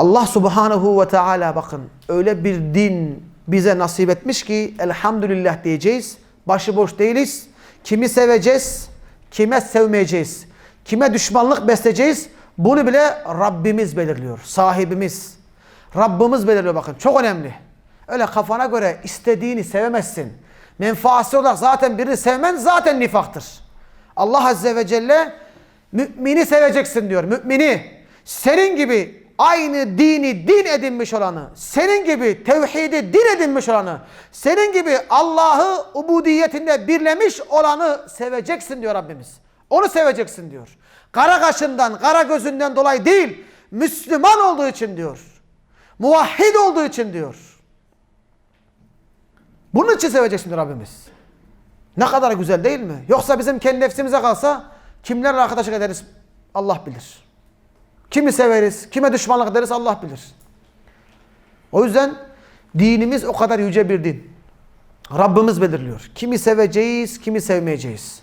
Allah subhanahu ve teala bakın öyle bir din bize nasip etmiş ki elhamdülillah diyeceğiz. Başıboş değiliz. Kimi seveceğiz, kime sevmeyeceğiz. Kime düşmanlık besleyeceğiz. Bunu bile Rabbimiz belirliyor. Sahibimiz. Rabbimiz belirliyor bakın. Çok önemli. Öyle kafana göre istediğini sevemezsin. Menfaatsi olarak zaten birini sevmen zaten nifaktır. Allah Azze ve Celle mümini seveceksin diyor. Mümini. Senin gibi aynı dini din edinmiş olanı, senin gibi tevhidi din edinmiş olanı, senin gibi Allah'ı ubudiyetinde birlemiş olanı seveceksin diyor Rabbimiz. Onu seveceksin diyor. Kara kaşından, kara gözünden dolayı değil, Müslüman olduğu için diyor. Muvahhid olduğu için diyor. Bunun için seveceksin diyor Rabbimiz. Ne kadar güzel değil mi? Yoksa bizim kendi nefsimize kalsa kimlerle arkadaşlık ederiz Allah bilir. Kimi severiz, kime düşmanlık ederiz Allah bilir. O yüzden dinimiz o kadar yüce bir din. Rabbimiz belirliyor. Kimi seveceğiz, kimi sevmeyeceğiz.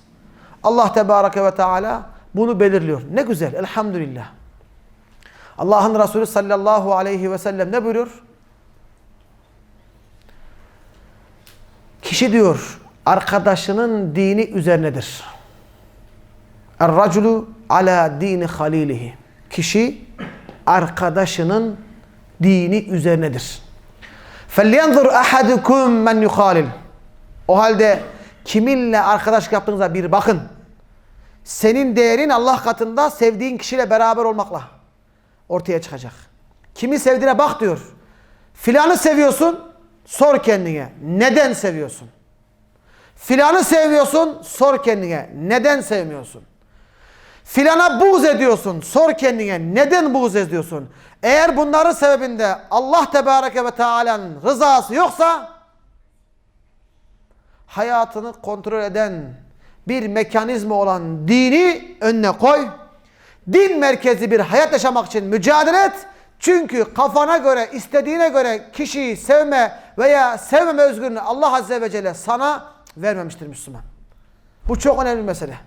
Allah Tebareke ve Teala bunu belirliyor. Ne güzel, elhamdülillah. Allah'ın Resulü sallallahu aleyhi ve sellem ne buyuruyor? Kişi diyor, arkadaşının dini üzerinedir. Er-raculu ala dini halilihi Kişi arkadaşının dini üzerinedir. فَلْيَنْظُرْ أَحَدُكُمْ مَنْ يُخَالِلْ O halde kiminle arkadaşlık yaptığınıza bir bakın. Senin değerin Allah katında sevdiğin kişiyle beraber olmakla ortaya çıkacak. Kimi sevdiğine bak diyor. Filanı seviyorsun, sor kendine. Neden seviyorsun? Filanı sevmiyorsun, sor kendine. Neden sevmiyorsun? Filana buğz ediyorsun. Sor kendine neden buğz ediyorsun? Eğer bunların sebebinde Allah Tebareke ve Teala'nın rızası yoksa hayatını kontrol eden bir mekanizma olan dini önüne koy. Din merkezi bir hayat yaşamak için mücadele et. Çünkü kafana göre, istediğine göre kişiyi sevme veya sevmeme özgürlüğünü Allah Azze ve Celle sana vermemiştir Müslüman. Bu çok önemli mesele.